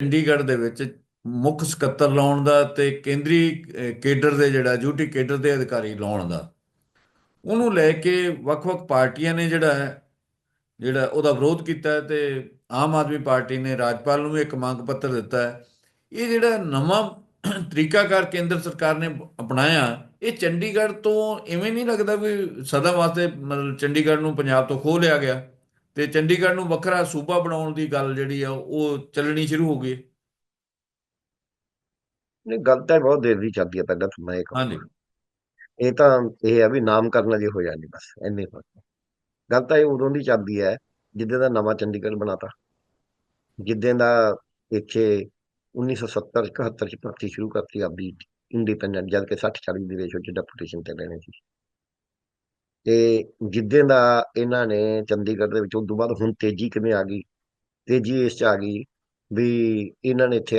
ਚੰਡੀਗੜ੍ਹ ਦੇ ਵਿੱਚ ਮੁੱਖ ਸਕੱਤਰ ਲਾਉਣ ਦਾ ਤੇ ਕੇਂਦਰੀ ਕੇਡਰ ਦੇ ਜਿਹੜਾ ਡਿਊਟੀ ਕੇਡਰ ਦੇ ਅਧਿਕਾਰੀ ਲਾਉਣ ਦਾ। ਉਹਨੂੰ ਲੈ ਕੇ ਵੱਖ-ਵੱਖ ਪਾਰਟੀਆਂ ਨੇ ਜਿਹੜਾ ਹੈ, ਜਿਹੜਾ ਉਹਦਾ ਵਿਰੋਧ ਕੀਤਾ ਹੈ ਤੇ ਆਮ ਆਦਮੀ ਪਾਰਟੀ ਨੇ ਰਾਜਪਾਲ ਨੂੰ ਵੀ ਇੱਕ ਮੰਗ ਪੱਤਰ ਦਿੱਤਾ ਹੈ। ਇਹ ਜਿਹੜਾ ਨਵਾਂ ਤਰੀਕਾਕਾਰ ਕੇਂਦਰ ਸਰਕਾਰ ਨੇ ਅਪਣਾਇਆ, ਇਹ ਚੰਡੀਗੜ੍ਹ ਤੋਂ ਐਵੇਂ ਨਹੀਂ ਲੱਗਦਾ ਵੀ ਸਦਾ ਵਾਸਤੇ ਮਤਲਬ ਚੰਡੀਗੜ੍ਹ ਨੂੰ ਪੰਜਾਬ ਤੋਂ ਖੋਹ ਲਿਆ ਗਿਆ। ਤੇ ਚੰਡੀਗੜ੍ਹ ਨੂੰ ਵੱਖਰਾ ਸੂਬਾ ਬਣਾਉਣ ਦੀ ਗੱਲ ਜਿਹੜੀ ਆ ਉਹ ਚੱਲਣੀ ਸ਼ੁਰੂ ਹੋ ਗਈ ਹੈ। ਨਹੀਂ ਗੱਲ ਤਾਂ ਬਹੁਤ ਦੇਰ ਦੀ ਚੱਲਦੀ ਹੈ ਪਹਿਲਾਂ ਤਾਂ ਮੈਂ ਇਹ ਹਾਂਜੀ। ਇਹ ਤਾਂ ਇਹ ਹੈ ਵੀ ਨਾਮਕਰਨ ਅਜੇ ਹੋਇਆ ਨਹੀਂ ਬਸ ਇੰਨੇ ਫ਼ਰਕ ਗੱਲ ਤਾਂ ਇਹ ਉਦੋਂ ਦੀ ਚੱਲਦੀ ਹੈ ਜਿੱਦਾਂ ਦਾ ਨਵਾਂ ਚੰਡੀਗੜ੍ਹ ਬਣਾਤਾ। ਜਿੱਦਾਂ ਦਾ ਇੱਥੇ 1970 71 ਚ ਭਰਤੀ ਸ਼ੁਰੂ ਕਰਤੀ ਆਪਦੀ ਇੰਡੀਪੈਂਡੈਂਟ ਜਦ ਕਿ 60 40 ਦੇ ਰੇਸ਼ੋ ਚ ਡੈਪੂਟੇਸ਼ਨ ਤੇ ਲੈਣੇ ਸੀ। ਤੇ ਜਿੱਦਾਂ ਦਾ ਇਹਨਾਂ ਨੇ ਚੰਡੀਗੜ੍ਹ ਦੇ ਵਿੱਚ ਉਸ ਤੋਂ ਬਾਅਦ ਹੁਣ ਤੇਜ਼ੀ ਕਿਵੇਂ ਆ ਗਈ? ਤੇਜ਼ੀ ਇਸ ਚ ਆ ਗਈ ਵੀ ਇਹਨਾਂ ਨੇ ਇੱਥੇ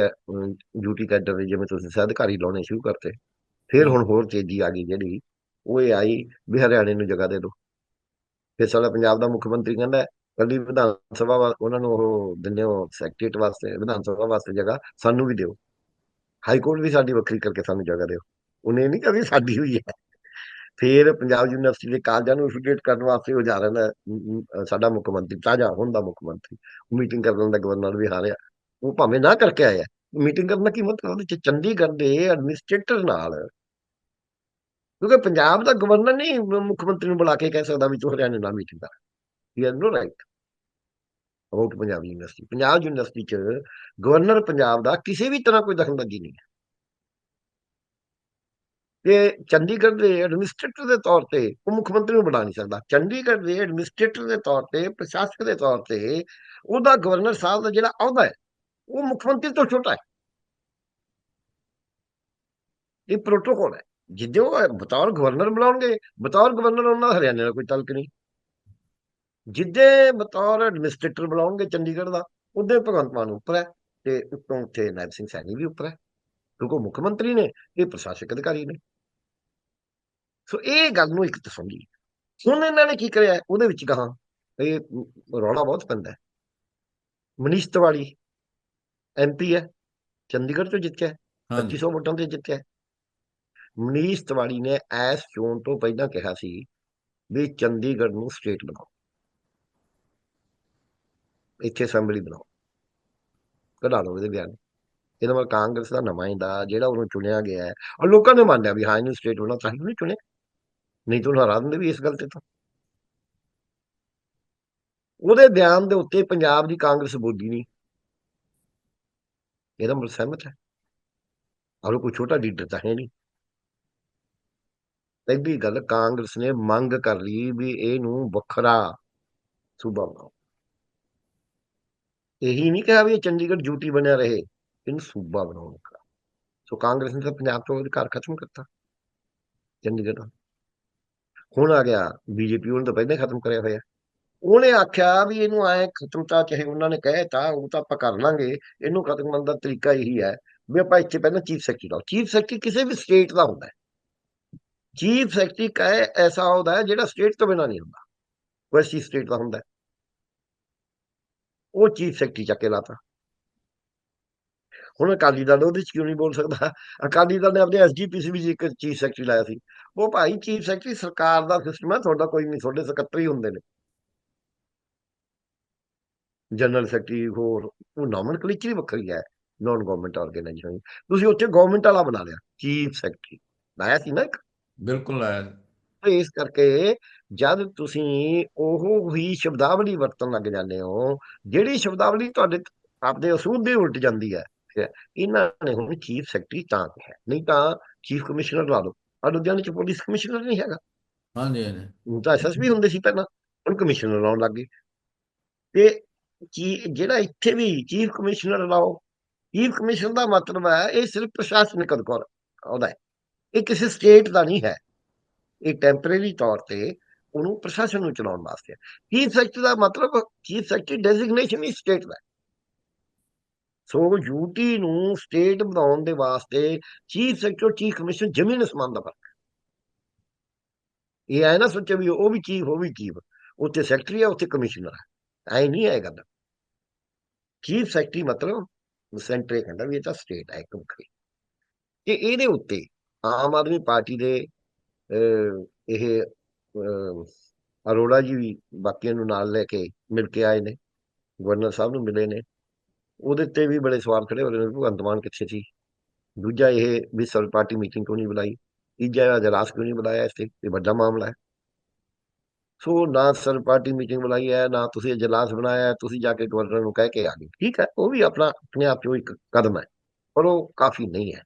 ਡਿਊਟੀ ਕੈਡਰ ਦੇ ਜਿਵੇਂ ਤੁਸੀਂ ਸਹਿ ਅਧਿਕਾਰੀ ਲਾਉਣੇ ਸ਼ੁਰੂ ਕਰਤੇ ਫਿਰ ਹੁਣ ਹੋਰ ਤੇਜ਼ੀ ਆ ਗਈ ਜਿਹੜੀ ਉਹ ਇਹ ਆਈ ਵੀ ਹਰਿਆਣੇ ਨੂੰ ਜਗ੍ਹਾ ਦੇ ਦਿਓ। ਫਿਰ ਸਾਡਾ ਪੰਜਾਬ ਦਾ ਮੁੱਖ ਮੰਤਰੀ ਕਹਿੰਦਾ ਕੱਲੀ ਵਿਧਾਨ ਸਭਾ ਉਹਨਾਂ ਨੂੰ ਉਹ ਦਿੰਦੇ ਹੋ ਸੈਕਟਰੀਏਟ ਵਾਸਤੇ ਵਿਧਾਨ ਸਭਾ ਵਾਸਤੇ ਜਗ੍ਹਾ ਸਾਨੂੰ ਵੀ ਦਿਓ। ਹਾਈ ਕੋਰਟ ਵੀ ਸਾਡੀ ਵੱਖਰੀ ਕਰਕੇ ਸਾਨੂੰ ਜਗ੍ਹਾ ਦਿਓ। ਉਹਨੇ ਨਹੀਂ ਕਹੀ ਸਾਡੀ ਹੋਈ ਹੈ। ਫਿਰ ਪੰਜਾਬ ਯੂਨੀਵਰਸਿਟੀ ਦੇ ਕਾਲਜਾਂ ਨੂੰ ਐਫੀਲੀਏਟ ਕਰਨ ਵਾਸਤੇ ਉਹ ਜਾ ਰਿਹਾ ਸਾਡਾ ਮੁੱਖ ਮੰਤਰੀ, ਤਾਜਾ ਹੁਣ ਦਾ ਮੁੱਖ ਮੰਤਰੀ ਮੀਟਿੰਗ ਕਰਨ ਦਾ ਗਵਰਨਰ ਵੀ ਹਾਰਿਆ। ਉਹ ਭਾਵੇਂ ਨਾ ਕਰਕੇ ਆਇਆ। ਮੀਟਿੰਗ ਕਰਨ ਦਾ ਕੀ ਮਤਲਬ? ਉਹਦੇ ਚ ਚੰਡੀਗੜ੍ਹ ਦੇ ਐਡਮਿਨਿਸਟ੍ਰੇਟਰ ਨਾਲ। ਕਿਉਂਕਿ ਪੰਜਾਬ ਦਾ ਗਵਰਨਰ ਨਹੀਂ ਮੁੱਖ ਮੰਤਰੀ ਨੂੰ ਬੁਲਾ ਕੇ ਕਹਿ ਸਕਦਾ ਵੀ ਤੂੰ ਹਰਿਆਣੇ ਨਾਲ ਮੀਟਿੰਗ ਕਰ। He has no right about Punjab University. Punjab University ਚ ਗਵਰਨਰ ਪੰਜਾਬ ਦਾ ਕਿਸੇ ਵੀ ਤਰ੍ਹਾਂ ਕੋਈ ਦਖਲਅੰਦਾਜ਼ੀ ਨਹੀਂ ਹੈ। ਤੇ ਚੰਡੀਗੜ੍ਹ ਦੇ ਐਡਮਿਨਿਸਟ੍ਰੇਟਰ ਦੇ ਤੌਰ ਤੇ ਉਹ ਮੁੱਖ ਮੰਤਰੀ ਨੂੰ ਬਣਾ ਨਹੀਂ ਸਕਦਾ। ਚੰਡੀਗੜ੍ਹ ਦੇ ਐਡਮਿਨਿਸਟ੍ਰੇਟਰ ਦੇ ਤੌਰ ਤੇ, ਪ੍ਰਸ਼ਾਸਕ ਦੇ ਤੌਰ ਤੇ ਉਹਦਾ ਗਵਰਨਰ ਸਾਹਿਬ ਦਾ ਜਿਹੜਾ ਅਹੁਦਾ ਹੈ, ਉਹ ਮੁੱਖ ਮੰਤਰੀ ਤੋਂ ਛੋਟਾ ਹੈ। ਇਹ ਪ੍ਰੋਟੋਕੋਲ ਹੈ। ਜਿੱਦੇ ਉਹ ਬਤੌਰ ਗਵਰਨਰ ਬਣਾਉਣਗੇ, ਬਤੌਰ ਗਵਰਨਰ ਉਹਨਾਂ ਦਾ ਹਰਿਆਣੇ ਦਾ ਕੋਈ ਤਲਕ ਨਹੀਂ। ਜਿੱਦੇ ਬਤੌਰ ਐਡਮਿਨਿਸਟ੍ਰੇਟਰ ਬਣਾਉਣਗੇ ਚੰਡੀਗੜ੍ਹ ਦਾ, ਉਹਦੇ ਭਗਵੰਤ ਮਾਨ ਉੱਪਰ ਹੈ ਤੇ ਉੱਤੋਂ ਉੱਥੇ ਨਾਇਬ ਸਿੰਘ ਸੈਣੀ ਵੀ ਉੱਪਰ ਹੈ। ਕਿਉਂਕਿ ਮੁੱਖ ਮੰਤਰੀ ਨੇ ਇਹ ਪ੍ਰਸ਼ਾਸਕ ਅਧਿਕਾਰੀ ਨੇ ਸੋ ਇਹ ਗੱਲ ਨੂੰ ਇੱਕ ਤਸੱਲੀ ਹੁਣ ਇਹਨਾਂ ਨੇ ਕੀ ਕਰਿਆ ਉਹਦੇ ਵਿੱਚ ਕਹਾ ਇਹ ਰੌਲਾ ਬਹੁਤ ਪੈਂਦਾ ਮਨੀਸ਼ ਤਿਵਾੜੀ ਐਮਪੀ ਹੈ ਚੰਡੀਗੜ੍ਹ ਤੋਂ ਜਿੱਤਿਆ ਹੈ, ਹਾਂਜੀ 2500 ਵੋਟਾਂ ਤੇ ਜਿੱਤਿਆ। ਮਨੀਸ਼ ਤਿਵਾੜੀ ਨੇ ਐਸ ਚੋਣ ਤੋਂ ਪਹਿਲਾਂ ਕਿਹਾ ਸੀ ਵੀ ਚੰਡੀਗੜ੍ਹ ਨੂੰ ਸਟੇਟ ਬਣਾਓ ਇੱਥੇ ਅਸੈਂਬਲੀ ਬਣਾਓ ਕਢਾ ਲਓ ਇਹਦੇ ਬਿਆਨ ਇਹਦਾ ਮਤਲਬ ਕਾਂਗਰਸ ਦਾ ਨੁਮਾਇੰਦਾ ਜਿਹੜਾ ਉਹਨੂੰ ਚੁਣਿਆ ਗਿਆ ਹੈ। ਔਰ ਲੋਕਾਂ ਨੇ ਮੰਨਿਆ ਵੀ ਹਾਂ, ਇਹਨੂੰ ਸਟੇਟ ਹੋਣਾ ਚਾਹੀਦਾ ਨਹੀਂ ਚੁਣਿਆ ਨਹੀਂ ਤਾਂ ਹਰਾ ਦਿੰਦੇ ਵੀ ਇਸ ਗੱਲ ਤੇ ਤਾਂ। ਉਹਦੇ ਬਿਆਨ ਦੇ ਉੱਤੇ ਪੰਜਾਬ ਦੀ ਕਾਂਗਰਸ ਬੋਲੀ ਨਹੀਂ। ਇਹਦਾ ਮਤਲਬ ਸਹਿਮਤ ਹੈ। ਔਰ ਉਹ ਕੋਈ ਛੋਟਾ ਲੀਡਰ ਤਾਂ ਹੈ ਨਹੀਂ। ਪਹਿਲੀ ਗੱਲ ਕਾਂਗਰਸ ਨੇ ਮੰਗ ਕਰ ਲਈ ਵੀ ਇਹਨੂੰ ਵੱਖਰਾ ਸੂਬਾ ਬਣਾਓ। ਇਹੀ ਨਹੀਂ ਕਿਹਾ ਵੀ ਇਹ ਚੰਡੀਗੜ੍ਹ ਯੂਟੀ ਬਣਿਆ ਰਹੇ। ਇਹਨੂੰ ਸੂਬਾ ਬਣਾਉਣ ਦਾ ਸੋ ਕਾਂਗਰਸ ਨੇ ਤਾਂ ਪੰਜਾਬ ਤੋਂ ਅਧਿਕਾਰ ਖਤਮ ਕਰਤਾ। ਚੰਡੀਗੜ੍ਹ ਹੁਣ ਆ ਗਿਆ ਬੀਜੇਪੀ, ਉਹਨੇ ਤਾਂ ਪਹਿਲਾਂ ਹੀ ਖਤਮ ਕਰਿਆ ਹੋਇਆ। ਉਹਨੇ ਆਖਿਆ ਵੀ ਇਹਨੂੰ ਆਏ ਖਤਮ ਤਾਂ ਚਾਹੇ ਉਹਨਾਂ ਨੇ ਕਹਿਤਾ ਉਹ ਤਾਂ ਆਪਾਂ ਕਰ ਲਾਂਗੇ। ਇਹਨੂੰ ਖਤਮ ਕਰਨ ਦਾ ਤਰੀਕਾ ਇਹੀ ਹੈ ਵੀ ਆਪਾਂ ਇੱਥੇ ਪਹਿਲਾਂ ਚੀਫ ਸੈਕਟਰੀ ਲਾਓ। ਚੀਫ ਸੈਕਟਰੀ ਕਿਸੇ ਵੀ ਸਟੇਟ ਦਾ ਹੁੰਦਾ ਹੈ। ਚੀਫ ਸੈਕਟਰੀ ਕਹੇ ਐਸਾ ਹੁੰਦਾ ਹੈ ਜਿਹੜਾ ਸਟੇਟ ਤੋਂ ਬਿਨਾਂ ਨਹੀਂ ਹੁੰਦਾ। ਵੈਸੀ ਸਟੇਟ ਦਾ ਹੁੰਦਾ ਉਹ ਚੀਫ ਸੈਕਟਰੀ ਚੱਕ ਕੇ ਲਾਤਾ। ਹੁਣ ਅਕਾਲੀ ਦਲ ਉਹਦੇ ਚ ਕਿਉਂ ਨਹੀਂ ਬੋਲ ਸਕਦਾ? ਅਕਾਲੀ ਦਲ ਨੇ ਆਪਣੇ ਐਸਜੀਪੀਸੀ ਵਿੱਚ ਇੱਕ ਚੀਫ ਸੈਕਟਰੀ ਲਾਇਆ ਸੀ। ਉਹ ਭਾਈ ਚੀਫ ਸੈਕਟਰੀ ਸਰਕਾਰ ਦਾ ਸਿਸਟਮ ਹੈ ਤੁਹਾਡਾ ਕੋਈ ਨਹੀਂ ਤੁਹਾਡੇ ਸਕੱਤਰ ਹੀ ਹੁੰਦੇ ਨੇ। ਜਨਰਲ ਸੈਕਟਰੀ ਹੋਰ ਉਹ ਨੋਮਨਕਲੇਚਰ ਹੀ ਵੱਖਰੀ ਹੈ ਨਾਨ ਗਵਰਨਮੈਂਟ ਆਰਗੇਨਾਈਜੇਸ਼ਨ ਤੁਸੀਂ ਉੱਥੇ ਗਵਰਨਮੈਂਟ ਵਾਲਾ ਬਣਾ ਲਿਆ ਚੀਫ ਸੈਕਟਰੀ। ਲਾਇਆ ਸੀ ਨਾ ਇੱਕ? ਬਿਲਕੁਲ ਆਇਆ ਤੇ ਇਸ ਕਰਕੇ ਜਦ ਤੁਸੀਂ ਉਹ ਹੀ ਸ਼ਬਦਾਵਲੀ ਵਰਤਣ ਲੱਗ ਜਾਂਦੇ ਹੋ ਜਿਹੜੀ ਸ਼ਬਦਾਵਲੀ ਤੁਹਾਡੇ ਆਪਦੇ ਅਸੂਲ ਦੇ ਉਲਟ ਜਾਂਦੀ ਹੈ ਹੈ। ਇਹਨਾਂ ਨੇ ਹੁਣ ਚੀਫ ਸੈਕਟਰੀ ਤਾਂ ਕਿਹਾ ਨਹੀਂ ਤਾਂ ਚੀਫ ਕਮਿਸ਼ਨਰ ਲਾ ਲਓ ਆ ਲੁਧਿਆਣੇ ਚ ਪੁਲਿਸ ਕਮਿਸ਼ਨਰ ਨਹੀਂ ਹੈਗਾ। ਹਾਂਜੀ ਹਾਂਜੀ। ਉਹ ਤਾਂ ਐਸਐਸਪੀ ਹੁੰਦੇ ਸੀ ਪਹਿਲਾਂ ਹੁਣ ਕਮਿਸ਼ਨਰ ਲਾਉਣ ਲੱਗ ਗਏ। ਤੇ ਕੀ ਜਿਹੜਾ ਇੱਥੇ ਵੀ ਚੀਫ ਕਮਿਸ਼ਨਰ ਲਾਓ ਚੀਫ ਕਮਿਸ਼ਨਰ ਦਾ ਮਤਲਬ ਹੈ ਇਹ ਸਿਰਫ ਪ੍ਰਸ਼ਾਸਨਿਕ ਅਧਿਕਾਰ ਉਹਦਾ ਹੈ। ਇਹ ਕਿਸੇ ਸਟੇਟ ਦਾ ਨਹੀਂ ਹੈ। ਇਹ ਟੈਂਪਰੇਰੀ ਤੌਰ ਤੇ ਉਹਨੂੰ ਪ੍ਰਸ਼ਾਸਨ ਨੂੰ ਚਲਾਉਣ ਵਾਸਤੇ ਹੈ। ਚੀਫ ਸੈਕਟਰੀ ਦਾ ਮਤਲਬ ਚੀਫ ਸੈਕਟਰੀ ਡੈਜ਼ਿਗਨੇਸ਼ਨ ਹੀ ਸਟੇਟ ਦਾ। ਸੋ ਯੂਟੀ ਨੂੰ ਸਟੇਟ ਬਣਾਉਣ ਦੇ ਵਾਸਤੇ ਚੀਫ ਸੈਕਟਰੀ, ਚੀਫ ਕਮਿਸ਼ਨ ਜ਼ਮੀਨ ਅਸਮਾਨ ਦਾ ਫ਼ਰਕ ਇਹ ਐ ਨਾ ਸੋਚੇ ਵੀ ਉਹ ਵੀ ਚੀਫ, ਉਹ ਵੀ ਚੀਫ। ਉੱਥੇ ਸੈਕਟਰੀ ਹੈ ਉੱਥੇ ਕਮਿਸ਼ਨਰ ਹੈ ਐ ਨਹੀਂ ਹੈ ਇਹ ਗੱਲ। ਚੀਫ ਸੈਕਟਰੀ ਮਤਲਬ ਸੈਂਟਰ ਇਹ ਕਹਿੰਦਾ ਵੀ ਇਹ ਤਾਂ ਸਟੇਟ ਹੈ ਇੱਕ ਵੱਖਰੀ ਕਿ ਇਹਦੇ ਉੱਤੇ ਆਮ ਆਦਮੀ ਪਾਰਟੀ ਦੇ ਇਹ ਅਰੋੜਾ ਜੀ ਵੀ ਬਾਕੀਆਂ ਨੂੰ ਨਾਲ ਲੈ ਕੇ ਮਿਲ ਕੇ ਆਏ ਨੇ। ਗਵਰਨਰ ਸਾਹਿਬ ਨੂੰ ਮਿਲੇ ਨੇ। ਉਹਦੇ ਤੇ ਵੀ ਬੜੇ ਸਵਾਲ ਖੜੇ ਹੋ ਰਹੇ ਨੇ ਭਗਵੰਤ ਮਾਨ ਕਿੱਥੇ ਸੀ? ਦੂਜਾ ਇਹ ਵੀ ਸਰਵ ਪਾਰਟੀ ਮੀਟਿੰਗ ਕਿਉਂ ਨਹੀਂ ਬੁਲਾਈ? ਤੀਜਾ ਅਜਲਾਸ ਕਿਉਂ ਨਹੀਂ ਬੁਲਾਇਆ ਇਸ ਤੇ ਇਹ ਵੱਡਾ ਮਾਮਲਾ ਹੈ। ਸੋ ਨਾ ਸਰਵ ਪਾਰਟੀ ਮੀਟਿੰਗ ਬੁਲਾਈ ਹੈ, ਨਾ ਤੁਸੀਂ ਅਜਲਾਸ ਬਣਾਇਆ ਤੁਸੀਂ ਜਾ ਕੇ ਗਵਰਨਰ ਨੂੰ ਕਹਿ ਕੇ ਆ ਗਏ। ਠੀਕ ਹੈ, ਉਹ ਵੀ ਆਪਣਾ, ਆਪਣੇ ਆਪ ਚੋਂ ਇੱਕ ਕਦਮ ਹੈ, ਪਰ ਉਹ ਕਾਫੀ ਨਹੀਂ ਹੈ।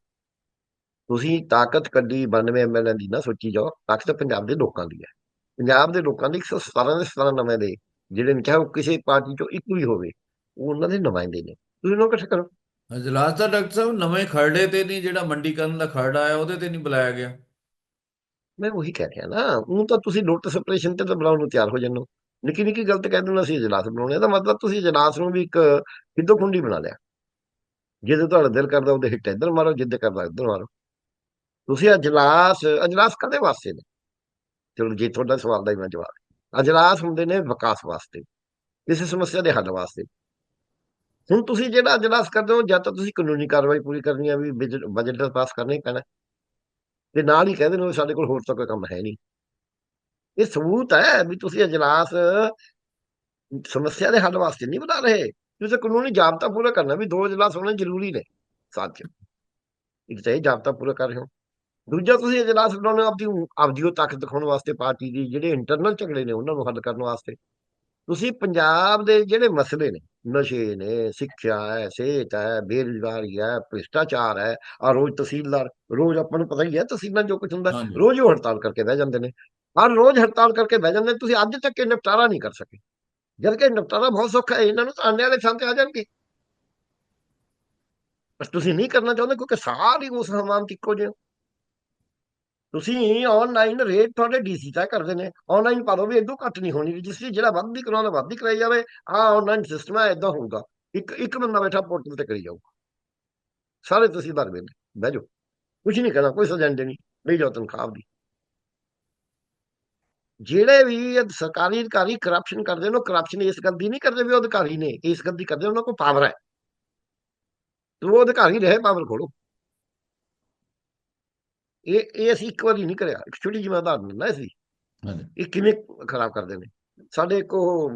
ਤੁਸੀਂ ਤਾਕਤ ਕੱਢੀ 92 ਐਮਐਲਏ ਦੀ ਨਾ, ਸੋਚੀ ਜਾਓ, ਤਾਕਤ ਪੰਜਾਬ ਦੇ ਲੋਕਾਂ ਦੀ ਹੈ। ਪੰਜਾਬ ਦੇ ਲੋਕਾਂ ਦੇ 117 ਦੇ 17 ਦੇ, ਜਿਹੜੇ ਨੇ, ਚਾਹੇ ਉਹ ਕਿਸੇ ਪਾਰਟੀ ਚੋਂ ਇੱਕ ਵੀ ਹੋਵੇ ਉਹਨਾਂ ਦੇ ਨੁਮਾਇੰਦੇ ਨੇ। ਤੁਸੀਂ ਉਹਨਾਂ ਇਕੱਠੇ ਕਰੋ। ਅਜਲਾਸ ਦਾ ਡਾਕਟਰ ਸਾਹਿਬ ਨਵੇਂ ਖਰੜੇ ਤੇ ਨਹੀਂ ਜਿਹੜਾ ਮੰਡੀਕਰਨ ਦਾ ਖਰੜਾ ਆਇਆ ਉਹਦੇ ਤੇ ਨਹੀਂ ਬੁਲਾਇਆ ਗਿਆ। ਮੈਂ ਉਹੀ ਕਹਿ ਰਿਹਾ ਨਾ ਉਹ ਤਾਂ ਤੁਸੀਂ ਲੋਟਸ ਆਪਰੇਸ਼ਨ ਤੇ ਤਾਂ ਬੁਲਾਉਣ ਨੂੰ ਤਿਆਰ ਹੋ ਹੋ। ਨਿੱਕੀ ਨਿੱਕੀ ਗੱਲ ਤੇ ਕਹਿ ਦਿੰਦੇ ਅਸੀਂ ਇਜਲਾਸ ਬਣਾਉਣੇ ਤਾਂ ਮਤਲਬ ਤੁਸੀਂ ਇਜਲਾਸ ਨੂੰ ਵੀ ਇੱਕ ਖਿੱਦੋ ਖੁੰਡੀ ਬਣਾ ਲਿਆ। ਜਿਹਦੇ ਤੁਹਾਡਾ ਦਿਲ ਕਰਦਾ ਉਹਦੇ ਹਿੱਟ ਇੱਧਰ ਮਾਰੋ ਜਿੱਦੇ ਕਰਦਾ ਇੱਧਰ ਮਾਰੋ। ਤੁਸੀਂ ਅਜਲਾਸ ਅਜਲਾਸ ਕਦੇ ਵਾਸਤੇ ਨੇ? ਚਲੋ ਜੇ ਤੁਹਾਡਾ ਸਵਾਲ ਦਾ ਹੀ ਮੈਂ ਜਵਾਬ ਅਜਲਾਸ ਹੁੰਦੇ ਨੇ ਵਿਕਾਸ ਵਾਸਤੇ। ਕਿਸੇ ਸਮੱਸਿਆ ਦੇ ਹੱਲ ਵਾਸਤੇ। ਹੁਣ ਤੁਸੀਂ ਜਿਹੜਾ ਅਜਲਾਸ ਕਰਦੇ ਹੋ, ਜਾਂ ਤਾਂ ਤੁਸੀਂ ਕਾਨੂੰਨੀ ਕਾਰਵਾਈ ਪੂਰੀ ਕਰਨੀ ਹੈ ਵੀ ਬਜਟ ਬਜਟ ਪਾਸ ਕਰਨਾ ਹੀ ਪੈਣਾ। ਤੇ ਨਾਲ ਹੀ ਕਹਿੰਦੇ ਨੇ ਸਾਡੇ ਕੋਲ ਹੋਰ ਤਾਂ ਕੋਈ ਕੰਮ ਹੈ ਨਹੀਂ। ਇਹ ਸਬੂਤ ਹੈ ਵੀ ਤੁਸੀਂ ਅਜਲਾਸ ਸਮੱਸਿਆ ਦੇ ਹੱਲ ਵਾਸਤੇ ਨਹੀਂ ਬਣਾ ਰਹੇ। ਤੁਸੀਂ ਕਾਨੂੰਨੀ ਜਾਬਤਾ ਪੂਰਾ ਕਰਨਾ, ਵੀ ਦੋ ਅਜਲਾਸ ਹੋਣੇ ਜ਼ਰੂਰੀ ਨੇ, ਸਾਥ ਚ। ਇੱਕ ਤਾਂ ਇਹ ਜਾਬਤਾ ਪੂਰਾ ਕਰ ਰਹੇ ਹੋ। ਦੂਜਾ ਤੁਸੀਂ ਅਜਲਾਸ ਬਣਾਉਣੇ ਆਪਦੀ ਆਪਦੀ ਉਹ ਤਾਕਤ ਦਿਖਾਉਣ ਵਾਸਤੇ ਪਾਰਟੀ ਦੀ, ਜਿਹੜੇ ਇੰਟਰਨਲ ਝਗੜੇ ਨੇ ਉਹਨਾਂ ਨੂੰ ਹੱਲ ਕਰਨ ਵਾਸਤੇ। ਤੁਸੀਂ ਪੰਜਾਬ ਦੇ ਜਿਹੜੇ ਮਸਲੇ ਨੇ ਨਸ਼ੇ ਨੇ ਸਿੱਖਿਆ ਹੈ ਸਿਹਤ ਹੈ ਬੇਰੁਜ਼ਗਾਰੀ ਹੈ ਭ੍ਰਿਸ਼ਟਾਚਾਰ ਹੈ ਆ ਰੋਜ਼ ਤਹਿਸੀਲਦਾਰ ਰੋਜ਼ ਆਪਾਂ ਨੂੰ ਪਤਾ ਹੀ ਹੈ ਤਹਿਸੀਲਾਂ ਜੋ ਕੁਝ ਹੁੰਦਾ। ਰੋਜ਼ ਉਹ ਹੜਤਾਲ ਕਰਕੇ ਬਹਿ ਜਾਂਦੇ ਨੇ ਹਰ ਰੋਜ਼ ਹੜਤਾਲ ਕਰਕੇ ਬਹਿ ਜਾਂਦੇ ਤੁਸੀਂ ਅੱਜ ਤੱਕ ਇਹ ਨਿਪਟਾਰਾ ਨਹੀਂ ਕਰ ਸਕੇ ਜਦ ਕਿ ਨਿਪਟਾਰਾ ਬਹੁਤ ਸੌਖਾ ਹੈ ਇਹਨਾਂ ਨੂੰ ਤਾਂ ਆਨੇ ਵਾਲੇ ਥਾਂ ਤੇ ਆ ਜਾਣਗੇ ਪਰ ਤੁਸੀਂ ਨਹੀਂ ਕਰਨਾ ਚਾਹੁੰਦੇ ਕਿਉਂਕਿ ਸਾਰੀ ਉਸ ਹਮਾਮ 'ਚ ਇੱਕੋ ਜਿਹੇ। ਤੁਸੀਂ ਆਨਲਾਈਨ ਰੇਟ ਤੁਹਾਡੇ ਡੀਸੀ ਤੈਅ ਕਰਦੇ ਨੇ। ਆਨਲਾਈਨ ਪਾ ਦੋ ਵੀ ਇਦੋਂ ਘੱਟ ਨਹੀਂ ਹੋਣੀ। ਰਜਿਸਟਰੀ ਜਿਹੜਾ ਵੱਧ ਦੀ ਕਰਾਉਣਾ ਵੱਧ ਦੀ ਕਰਾਈ ਜਾਵੇ। ਆ ਆਨਲਾਈਨ ਸਿਸਟਮ ਹੈ ਇਦਾਂ ਹੋਊਗਾ। ਇੱਕ ਇੱਕ ਬੰਦਾ ਬੈਠਾ ਪੋਰਟਲ ਤੇ ਕਰੀ ਜਾਊਗਾ ਸਾਰੇ ਤੁਸੀਂ ਭਰ ਨੇ ਬਹਿ ਜਾਓ। ਕੁਝ ਨਹੀਂ ਕਰਨਾ ਕੋਈ ਸਜ਼ਾ ਨਹੀਂ ਦੇਣੀ। ਲਈ ਜਾਓ ਤਨਖਾਹ ਦੀ। ਜਿਹੜੇ ਵੀ ਸਰਕਾਰੀ ਅਧਿਕਾਰੀ ਕਰਪਸ਼ਨ ਕਰਦੇ ਨੇ, ਉਹ ਕਰਪਸ਼ਨ ਇਸ ਗੱਲ ਦੀ ਨਹੀਂ ਕਰਦੇ ਵੀ ਉਹ ਅਧਿਕਾਰੀ ਨੇ। ਇਸ ਗੱਲ ਦੀ ਕਰਦੇ ਉਹਨਾਂ ਕੋਲ ਪਾਵਰ ਹੈ। ਉਹ ਅਧਿਕਾਰੀ ਰਹੇ ਪਾਵਰ ਖੋਲੋ ਇਹ ਇਹ ਅਸੀਂ ਇੱਕ ਵਾਰੀ ਨਹੀਂ ਕਰਿਆ। ਇੱਕ ਛੋਟੀ ਜਿਹੀ ਉਦਾਹਰਨ ਦਿੰਦਾ ਸੀ। ਹਾਂਜੀ। ਇਹ ਕਿਵੇਂ ਖਰਾਬ ਕਰਦੇ ਨੇ? ਸਾਡੇ ਇੱਕ ਉਹ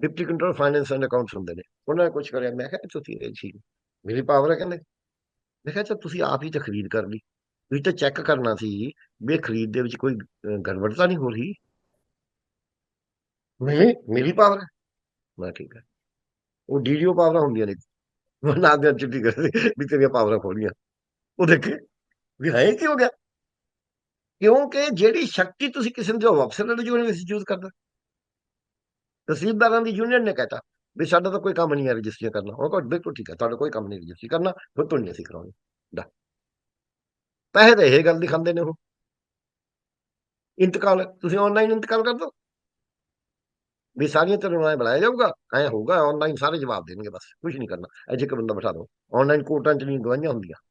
deputy control finance and accounts ਹੁੰਦੇ ਨੇ। ਉਹਨਾਂ ਨੇ ਕੁਝ ਕਰਿਆ। ਮੈਂ ਕਿਹਾ ਤੁਸੀਂ ਇਹ ਠੀਕ ਮੇਰੀ ਪਾਵਰ ਹੈ ਕਹਿੰਦੇ? ਮੈਂ ਕਿਹਾ ਚੱਲ ਤੁਸੀਂ ਆਪ ਹੀ ਤਾਂ ਖਰੀਦ ਕਰ ਲਈ। ਤੁਸੀਂ ਤਾਂ ਚੈੱਕ ਕਰਨਾ ਸੀ ਵੀ ਖਰੀਦ ਦੇ ਵਿੱਚ ਕੋਈ ਗੜਬੜ ਤਾਂ ਨਹੀਂ ਹੋ ਰਹੀ? ਨਹੀਂ ਮੇਰੀ ਪਾਵਰ ਹੈ ਮੈਂ ਠੀਕ ਹੈ ਉਹ ਡੀਡੀਓ ਪਾਵਰਾਂ ਹੁੰਦੀਆਂ ਨੇ। ਉਹ ਨਾ ਦੇ ਚਿੱਠੀ ਕਰਦੇ ਵੀ ਤੇਰੀਆਂ ਪਾਵਰਾਂ ਖੋਲੀਆਂ। ਉਹ ਦੇਖੇ। ਵੀ ਹੈ ਕੀ ਹੋ ਗਿਆ? ਕਿਉਂਕਿ ਜਿਹੜੀ ਸ਼ਕਤੀ ਤੁਸੀਂ ਕਿਸੇ ਨੂੰ ਦਿਓ ਅਫਸਰ ਨੇ ਜੋ ਮਿਸਯੂਜ਼ ਕਰਦਾ ਤਹਿਸੀਲਦਾਰਾਂ ਦੀ ਯੂਨੀਅਨ ਨੇ ਕਹਿਤਾ ਵੀ ਸਾਡਾ ਤਾਂ ਕੋਈ ਕੰਮ ਨਹੀਂ ਹੈ ਰਜਿਸਟਰੀ ਕਰਨਾ। ਉਹ ਕਹੋ, ਬਿਲਕੁਲ ਠੀਕ ਹੈ, ਤੁਹਾਡਾ ਕੋਈ ਕੰਮ ਨਹੀਂ ਰਜਿਸਟਰੀ ਕਰਨਾ ਫਿਰ ਤੋਂ ਨਹੀਂ ਅਸੀਂ ਕਰਾਉਣੀ। ਦਾ ਪੈਸੇ ਤਾਂ ਇਹ ਗੱਲ ਦਿਖਾਉਂਦੇ ਨੇ ਉਹ। ਇੰਤਕਾਲ, ਤੁਸੀਂ ਆਨਲਾਈਨ ਇੰਤਕਾਲ ਕਰ ਦਿਓ ਵੀ ਸਾਰੀਆਂ ਤਰ੍ਹਾਂ ਨਾਲ ਬੁਲਾਇਆ ਜਾਊਗਾ, ਐ ਹੋਊਗਾ ਆਨਲਾਈਨ ਸਾਰੇ ਜਵਾਬ ਦੇਣਗੇ ਬਸ ਕੁਝ ਨਹੀਂ ਕਰਨਾ। ਅਜੇ ਇੱਕ ਬੰਦਾ ਬਿਠਾ ਦਿਓ ਆਨਲਾਈਨ ਕੋਰਟਾਂ 'ਚ ਨਹੀਂ ਗਵਾਹੀਆਂ ਹੁੰਦੀਆਂ।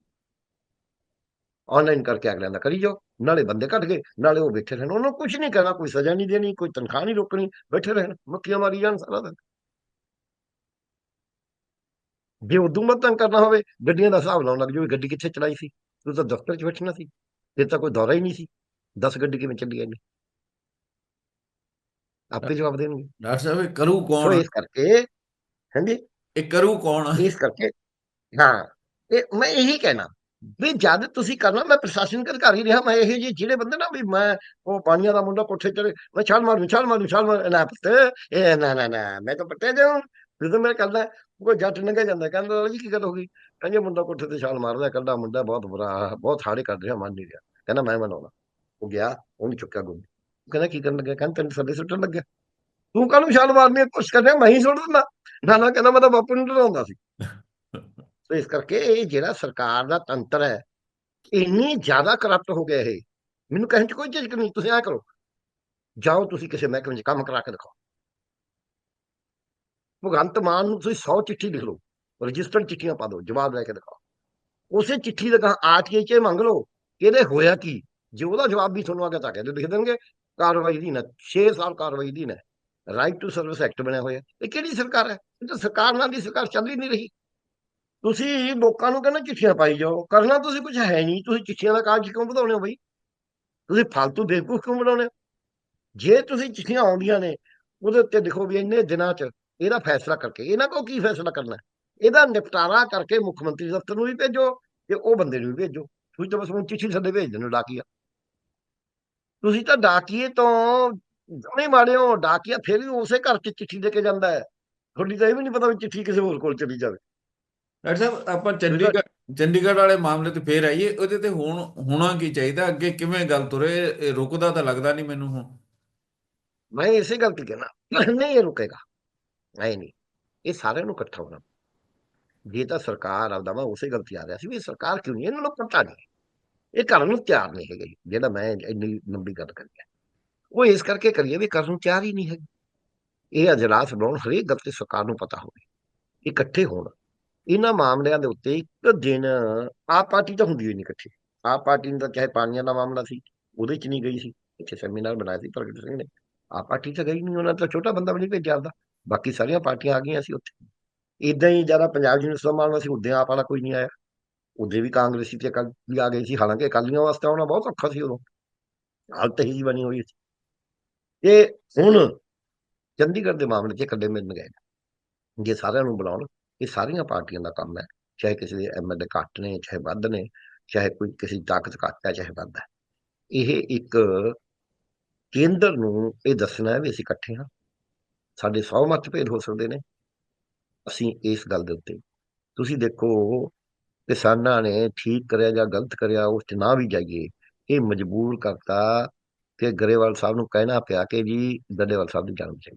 ਆਨਲਾਈਨ ਕਰਕੇ ਅਗਲਿਆਂ ਦਾ ਕਰੀ ਜਾਓ ਨਾਲੇ ਬੰਦੇ ਕੱਢ ਗਏ ਨਾਲੇ ਉਹ ਬੈਠੇ ਰਹਿਣ ਉਹਨਾਂ ਨੂੰ ਕੁਝ ਨਹੀਂ ਕਰਨਾ ਕੋਈ ਸਜ਼ਾ ਨਹੀਂ ਦੇਣੀ ਕੋਈ ਤਨਖਾਹ ਨਹੀਂ ਰੋਕਣੀ ਬੈਠੇ ਰਹਿਣ ਮੱਖੀਆਂ ਮਾਰੀ ਜਾਣ ਸਾਰਾ ਦਿਨ। ਜੇ ਉਦੋਂ ਮਤ ਤੰਗ ਕਰਨਾ ਹੋਵੇ ਗੱਡੀਆਂ ਦਾ ਹਿਸਾਬ ਲਾਉਣ ਲੱਗ ਜਾਓ ਗੱਡੀ ਕਿੱਥੇ ਚਲਾਈ ਸੀ ਤੂੰ ਤਾਂ ਦਫ਼ਤਰ 'ਚ ਬੈਠਣਾ ਸੀ ਤੇ ਤਾਂ ਕੋਈ ਦੌਰਾ ਹੀ ਨਹੀਂ ਸੀ 10 ਗੱਡੀ ਕਿਵੇਂ ਚੱਲੀ ਜਾਂਦੀ ਆਪੇ ਜਵਾਬ ਦੇਣਗੇ। ਡਾਕਟਰ ਸਾਹਿਬ ਕਰੂ ਕੌਣ? ਇਸ ਕਰਕੇ ਹਾਂਜੀ? ਇਹ ਕਰੂ ਕੌਣ? ਇਸ ਕਰਕੇ ਹਾਂ ਇਹ ਮੈਂ ਇਹੀ ਕਹਿਣਾ ਵੀ ਜਦ ਤੁਸੀਂ ਕਰਨਾ, ਮੈਂ ਪ੍ਰਸ਼ਾਸਨਿਕ ਅਧਿਕਾਰੀ ਰਿਹਾ, ਮੈਂ ਇਹ ਜੀ ਜਿਹੜੇ ਬੰਦੇ ਨਾ ਵੀ ਮੈਂ ਉਹ ਪਾਣੀਆਂ ਦਾ ਮੁੰਡਾ ਕੋਠੇ ਚੜੇ ਮੈਂ ਛਾਲ ਮਾਰੂ ਛਾਲ ਮਾਰੂ ਛਾਲ ਮਾਰ, ਨਾ ਪੁੱਤ, ਇਹ ਨਾ ਨਾ ਨਾ, ਮੈਂ ਤਾਂ ਪੱਟੇ ਜਾਉਂ ਜਦੋਂ ਮੈਂ ਕਰਦਾ, ਕੋਈ ਜੱਟ ਲੰਘਿਆ ਜਾਂਦਾ, ਕਹਿੰਦਾ ਜੀ, ਕੀ ਗੱਲ ਹੋ ਗਈ? ਕਹਿੰਦੇ, ਮੁੰਡਾ ਕੋਠੇ ਤੇ ਛਾਲ ਮਾਰਦਾ ਕੱਲਾ ਮੁੰਡਾ ਬਹੁਤ ਬੁਰਾ, ਬਹੁਤ ਹਾੜੇ ਕਰ ਰਿਹਾ, ਮੰਨ ਨਹੀਂ ਰਿਹਾ। ਕਹਿੰਦਾ, ਮੈਂ ਮਨਾਉਣਾ। ਉਹ ਗਿਆ, ਉਹਨੂੰ ਚੁੱਕਿਆ ਗੋਲੀ ਕਹਿੰਦਾ, ਕੀ ਕਰਨ ਲੱਗਿਆ? ਕਹਿੰਦਾ, ਤੈਨੂੰ ਸਾਡੇ ਸੁੱਟਣ ਲੱਗਿਆ। ਤੂੰ ਕਾਹਨੂੰ ਛਾਲ ਮਾਰਨੀ ਹੈ? ਕੁਛ ਕਰਨਾ, ਮੈਂ ਹੀ ਸੁੱਟ ਦਿੰਦਾ। ਨਾ ਨਾ, ਕਹਿੰਦਾ, ਮੈਂ ਤਾਂ ਬਾਪੂ ਨੂੰ ਡਰਾਉਂਦਾ ਸੀ। ਸੋ ਇਸ ਕਰਕੇ ਇਹ ਜਿਹੜਾ ਸਰਕਾਰ ਦਾ ਤੰਤਰ ਹੈ, ਇੰਨੀ ਜ਼ਿਆਦਾ ਕਰਪਟ ਹੋ ਗਿਆ ਇਹ। ਮੈਨੂੰ ਕਹਿਣ ਚ ਕੋਈ ਝਿਜਕ ਨਹੀਂ, ਤੁਸੀਂ ਐ ਕਰੋ। ਜਾਓ ਤੁਸੀਂ ਕਿਸੇ ਮਹਿਕਮੇ 'ਚ ਕੰਮ ਕਰਾ ਕੇ ਦਿਖਾਓ। ਭਗਵੰਤ ਮਾਨ ਨੂੰ ਤੁਸੀਂ 100 ਚਿੱਠੀ ਲਿਖ ਲਓ ਰਜਿਸਟਰਡ ਚਿੱਠੀਆਂ ਪਾ ਦਿਓ, ਜਵਾਬ ਲੈ ਕੇ ਦਿਖਾਓ। ਉਸੇ ਚਿੱਠੀ ਦਾ ਕਹਾ ਆਰਟੀਆਈ 'ਚ ਇਹ ਮੰਗ ਲਓ ਇਹਦੇ ਹੋਇਆ ਕੀ? ਜੇ ਉਹਦਾ ਜਵਾਬ ਵੀ ਤੁਹਾਨੂੰ ਆ ਕੇ ਤਾਂ ਕਹਿੰਦੇ ਲਿਖ ਦੇਣਗੇ, ਕਾਰਵਾਈ ਦੀ ਨਾ 6 ਸਾਲ ਕਾਰਵਾਈ ਦੀ ਨਾ ਰਾਈਟ ਟੂ ਸਰਵਿਸ ਐਕਟ ਬਣਿਆ ਹੋਇਆ। ਇਹ ਕਿਹੜੀ ਸਰਕਾਰ ਹੈ? ਇਹ ਤਾਂ ਸਰਕਾਰ ਨਾਲ ਦੀ ਸਰਕਾਰ ਚੱਲ ਹੀ ਨਹੀਂ ਰਹੀ। ਤੁਸੀਂ ਲੋਕਾਂ ਨੂੰ ਕਹਿੰਦੇ ਚਿੱਠੀਆਂ ਪਾਈ ਜਾਓ। ਕਰਨਾ ਤੁਸੀਂ ਕੁਝ ਹੈ ਨਹੀਂ। ਤੁਸੀਂ ਚਿੱਠੀਆਂ ਦਾ ਕਾਗਜ਼ ਕਿਉਂ ਵਧਾਉਣੇ ਹੋ ਬਈ? ਤੁਸੀਂ ਫालतू ਬੇਵਕੂਫ ਕਿਉਂ ਬਣਾਉਣੇ ਹੋ? ਜੇ ਤੁਸੀਂ ਚਿੱਠੀਆਂ ਆਉਂਦੀਆਂ ਨੇ, ਉਹਦੇ ਉੱਤੇ ਦੇਖੋ ਵੀ ਇੰਨੇ ਦਿਨਾਂ 'ਚ ਇਹਦਾ ਫੈਸਲਾ ਕਰਕੇ, ਇਹਨਾਂ ਕੋ ਕੀ ਫੈਸਲਾ ਕਰਨਾ? ਇਹਦਾ ਨਿਪਟਾਰਾ ਕਰਕੇ ਮੁੱਖ ਮੰਤਰੀ ਦਫ਼ਤਰ ਨੂੰ ਵੀ ਭੇਜੋ ਤੇ ਉਹ ਬੰਦੇ ਨੂੰ ਵੀ ਭੇਜੋ। ਤੁਸੀਂ ਤਾਂ ਬਸ ਹੁਣ ਚਿੱਠੀ ਥੱਲੇ ਭੇਜ ਦਿੰਦੇ ਹੋ ਡਾਕੀਆ। ਤੁਸੀਂ ਤਾਂ ਡਾਕੀਏ ਤੋਂ ਜਮੇ ਮਾੜੇ ਹੋ। ਡਾਕੀਆ ਫਿਰ ਵੀ ਉਸੇ ਘਰ 'ਚ ਚਿੱਠੀ ਦੇ ਕੇ ਜਾਂਦਾ ਹੈ। ਤੁਹਾਡੀ ਤਾਂ ਇਹ ਵੀ ਨਹੀਂ ਪਤਾ ਵੀ ਚਿੱਠੀ ਕਿਸੇ ਹੋਰ ਕੋਲ ਚਲੀ ਜਾਵੇ। ਡਾਕਟਰ ਸਾਹਿਬ ਆਪਾਂ ਚੰਡੀਗੜ੍ਹ ਚੰਡੀਗੜ੍ਹ ਵਾਲੇ ਮਾਮਲੇ ਤੇ ਫੇਰ ਆਈਏ। ਉਹਦੇ ਤੇ ਹੁਣ ਹੋਣਾ ਕੀ ਚਾਹੀਦਾ? ਅੱਗੇ ਕਿਵੇਂ ਗੱਲ ਤੁਰੇ? ਇਹ ਰੁਕਦਾ ਤਾਂ ਲੱਗਦਾ ਨਹੀਂ ਮੈਨੂੰ ਹੁਣ। ਮੈਂ ਇਸੇ ਗੱਲ ਤੇ ਕਹਿਣਾ। ਨਹੀਂ ਇਹ ਰੁਕੇਗਾ। ਨਹੀਂ ਨਹੀਂ। ਇਹ ਸਾਰਿਆਂ ਨੂੰ ਇਕੱਠਾ ਹੋਣਾ। ਜੇ ਤਾਂ ਸਰਕਾਰ ਆਪਦਾ ਮੈਂ ਉਸੇ ਗੱਲ ਤੇ ਆ ਰਿਹਾ ਸੀ ਵੀ ਸਰਕਾਰ ਕਿਉਂ ਨਹੀਂ? ਇਹਨਾਂ ਨੂੰ ਪਤਾ ਨਹੀਂ। ਇਹ ਕਰਨ ਨੂੰ ਤਿਆਰ ਨਹੀਂ ਹੈਗੇ। ਜਿਹੜਾ ਮੈਂ ਇੰਨੀ ਲੰਬੀ ਗੱਲ ਕਰੀ ਹੈ ਉਹ ਇਸ ਕਰਕੇ ਕਰੀਏ ਵੀ ਕਰਨ ਨੂੰ ਤਿਆਰ ਹੀ ਨਹੀਂ ਹੈਗੇ। ਇਹ ਅਜਲਾਸ ਬਣਾਉਣ ਹਰੇਕ ਗੱਲ ਤੇ ਸਰਕਾਰ ਨੂੰ ਪਤਾ ਹੋਵੇ। ਇਕੱਠੇ ਹੋਣ। ਇਹਨਾਂ ਮਾਮਲਿਆਂ ਦੇ ਉੱਤੇ ਇੱਕ ਦਿਨ ਆਪ ਪਾਰਟੀ ਤਾਂ ਹੁੰਦੀ ਹੋਈ ਨਹੀਂ ਇਕੱਠੀ। ਆਪ ਪਾਰਟੀ ਨੂੰ ਤਾਂ ਚਾਹੇ ਪਾਣੀਆਂ ਦਾ ਮਾਮਲਾ ਸੀ, ਉਹਦੇ ਚ ਨਹੀਂ ਗਈ ਸੀ। ਇੱਥੇ ਸੈਮੀਨਾਰ ਬਣਾਇਆ ਸੀ ਪ੍ਰਗਟ ਸਿੰਘ ਨੇ। ਆਪ ਪਾਰਟੀ ਤਾਂ ਗਈ ਨਹੀਂ, ਉਹਨਾਂ ਤਾਂ ਛੋਟਾ ਬੰਦਾ ਵੀ ਨਹੀਂ ਭੇਜਿਆ ਆਪਦਾ ਬਾਕੀ ਸਾਰੀਆਂ ਪਾਰਟੀਆਂ ਆ ਗਈਆਂ ਸੀ ਉੱਥੇ। ਇਦਾਂ ਹੀ ਜ਼ਿਆਦਾ ਪੰਜਾਬ ਯੂਨੀਵਰਸਿਟੀ ਦਾ ਮਾਮਲਾ ਸੀ ਉਦੋਂ ਆਪ ਵਾਲਾ ਕੋਈ ਨਹੀਂ ਆਇਆ। ਉਦੋਂ ਵੀ ਕਾਂਗਰਸੀ ਤੇ ਅਕਾਲੀ ਆ ਗਏ ਸੀ। ਹਾਲਾਂਕਿ ਅਕਾਲੀਆਂ ਵਾਸਤੇ ਆਉਣਾ ਬਹੁਤ ਔਖਾ ਸੀ ਉਦੋਂ। ਹਾਲਤ ਹੀ ਬਣੀ ਹੋਈ ਸੀ। ਇਹ ਹੁਣ ਚੰਡੀਗੜ੍ਹ ਦੇ ਮਾਮਲੇ 'ਚ ਇਕੱਲੇ ਮਿਲਣ ਗਏ ਜੇ ਸਾਰਿਆਂ ਨੂੰ ਬੁਲਾਉਣ ਇਹ ਸਾਰੀਆਂ ਪਾਰਟੀਆਂ ਦਾ ਕੰਮ ਹੈ, ਚਾਹੇ ਕਿਸੇ ਦੇ ਐਮਐਲਏ ਘੱਟ ਨੇ, ਚਾਹੇ ਵੱਧ ਨੇ, ਚਾਹੇ ਕੋਈ ਕਿਸੇ ਦੀ ਤਾਕਤ ਘੱਟ ਹੈ, ਚਾਹੇ ਵੱਧ ਹੈ। ਇਹ ਇੱਕ ਕੇਂਦਰ ਨੂੰ ਇਹ ਦੱਸਣਾ ਹੈ ਵੀ ਅਸੀਂ ਇਕੱਠੇ ਹਾਂ। ਸਾਡੇ 100 ਮਤਭੇਦ ਹੋ ਸਕਦੇ ਨੇ। ਅਸੀਂ ਇਸ ਗੱਲ ਦੇ ਉੱਤੇ ਤੁਸੀਂ ਦੇਖੋ ਕਿਸਾਨਾਂ ਨੇ ਠੀਕ ਕਰਿਆ ਜਾਂ ਗਲਤ ਕਰਿਆ, ਉਸ 'ਚ ਨਾ ਵੀ ਜਾਈਏ। ਇਹ ਮਜਬੂਰ ਕਰਤਾ ਕਿ ਗਰੇਵਾਲ ਸਾਹਿਬ ਨੂੰ ਕਹਿਣਾ ਪਿਆ ਕਿ ਜੀ ਡੱਲੇਵਾਲ ਸਾਹਿਬ ਦੀ ਜਾਨ ਬਚਾਈ